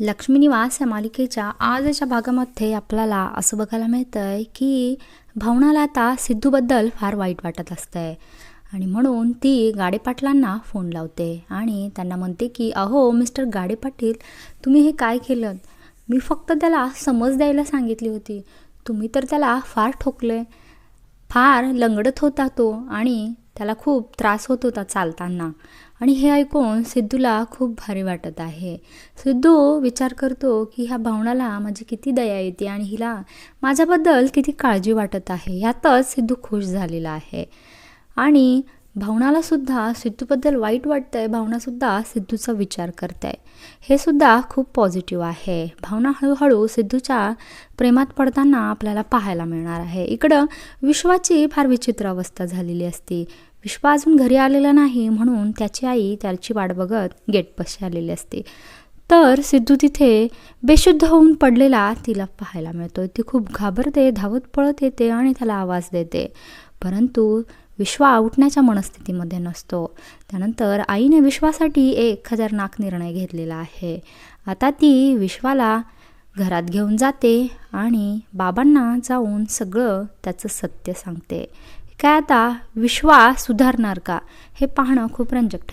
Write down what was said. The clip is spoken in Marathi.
लक्ष्मी निवास या मालिकेच्या आजच्या भागामध्ये आपल्याला असं बघायला मिळतं आहे की भावनाला आता सिद्धूबद्दल फार वाईट वाटत असतंय. आणि म्हणून ती गाडेपाटलांना फोन लावते आणि त्यांना म्हणते की अहो मिस्टर गाडेपाटील तुम्ही हे काय केलं? मी फक्त त्याला समज द्यायला सांगितली होती. तुम्ही तर त्याला फार ठोकले. फार लंगडत होता तो आणि त्याला खूप त्रास होत होता चालताना. आणि हे ऐकून सिद्धूला खूप भारी वाटत आहे. सिद्धू विचार करतो की ह्या भावनाला माझी किती दया येते आणि हिला माझ्याबद्दल किती काळजी वाटत आहे ह्यातच सिद्धू खुश झालेला आहे. आणि भावनाला सुद्धा सिद्धूबद्दल वाईट वाटतं आहे भावनासुद्धा सिद्धूचा विचार करते आहे हे सुद्धा खूप पॉझिटिव्ह आहे. भावना हळूहळू सिद्धूच्या प्रेमात पडताना आपल्याला पाहायला मिळणार आहे. इकडं विश्वाची फार विचित्र अवस्था झालेली असते. विश्व अजून घरी आलेला नाही म्हणून त्याची आई त्याची वाट बघत गेटपाशी आलेली असते. तर सिद्धू तिथे बेशुद्ध होऊन पडलेला तिला पाहायला मिळतो ती खूप घाबरते धावत पळत येते आणि त्याला आवाज देते. परंतु विश्वा उठण्याच्या मनस्थितीमध्ये नसतो. त्यानंतर आईने विश्वासाठी एक खतरनाक निर्णय घेतलेला आहे. आता ती विश्वाला घरात घेऊन जाते आणि बाबांना जाऊन सगळं त्याचं सत्य सांगते. काय आता विश्वा सुधारणार का? हे पाहणं खूप रंजक ठरतं.